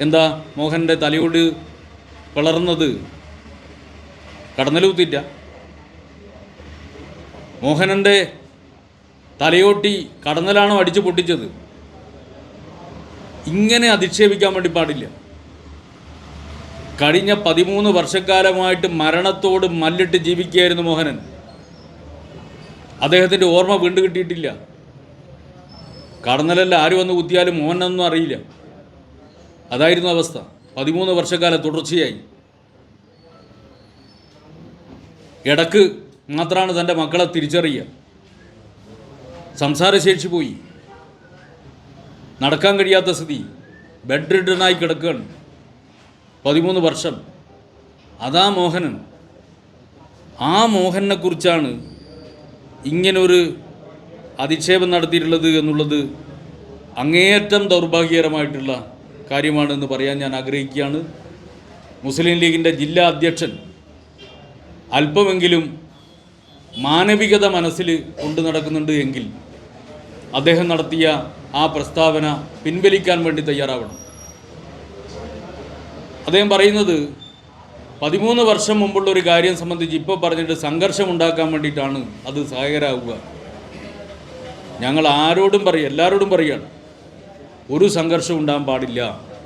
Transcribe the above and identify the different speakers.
Speaker 1: എന്താ മോഹന്റെ തലയോട് വളർന്നത്? കടന്നലൂത്തിറ്റ മോഹനന്റെ തലയോട്ടി കടന്നലാണോ അടിച്ചു പൊട്ടിച്ചത്? ഇങ്ങനെ അധിക്ഷേപിക്കാൻ വേണ്ടി പാടില്ല. കഴിഞ്ഞ പതിമൂന്ന് വർഷക്കാലമായിട്ട് മരണത്തോട് മല്ലിട്ട് ജീവിക്കുകയായിരുന്നു മോഹനൻ. അദ്ദേഹത്തിന്റെ ഓർമ്മ വീണ്ടും കിട്ടിയിട്ടില്ല. കടന്നലല്ല ആര് വന്ന് കുത്തിയാലും മോഹനൊന്നും അറിയില്ല. അതായിരുന്നു അവസ്ഥ. പതിമൂന്ന് വർഷക്കാലം തുടർച്ചയായി. ഇടയ്ക്ക് മാത്രമാണ് തന്റെ മക്കളെ തിരിച്ചറിയുക. സംസാരശേഷി പോയി. നടക്കാൻ കഴിയാത്ത സ്ഥിതി. ബെഡ് റിഡനായി കിടക്കുകയാണ്. പതിമൂന്ന് വർഷം. അതാ മോഹനൻ. ആ മോഹനെക്കുറിച്ചാണ് ഇങ്ങനൊരു അധിക്ഷേപം നടത്തിയിട്ടുള്ളത് എന്നുള്ളത് അങ്ങേയറ്റം ദൗർഭാഗ്യകരമായിട്ടുള്ള കാര്യമാണെന്ന് പറയാൻ ഞാൻ ആഗ്രഹിക്കുകയാണ്. മുസ്ലിം ലീഗിന്റെ ജില്ലാ അധ്യക്ഷൻ അല്പമെങ്കിലും മാനവികത മനസ്സിൽ കൊണ്ടു നടക്കുന്നുണ്ട് എങ്കിൽ അദ്ദേഹം നടത്തിയ ആ പ്രസ്താവന പിൻവലിക്കാൻ വേണ്ടി തയ്യാറാവണം. അദ്ദേഹം പറയുന്നത് പതിമൂന്ന് വർഷം മുമ്പുള്ള ഒരു കാര്യം സംബന്ധിച്ച് ഇപ്പോൾ പറഞ്ഞിട്ട് സംഘർഷം ഉണ്ടാക്കാൻ വേണ്ടിയിട്ടാണ് അത് സഹായകരാകുക ഞങ്ങൾ ആരോടും പറയും എല്ലാവരോടും പറയുകയാണ്. ഒരു സംഘർഷം ഉണ്ടാകാൻ പാടില്ല.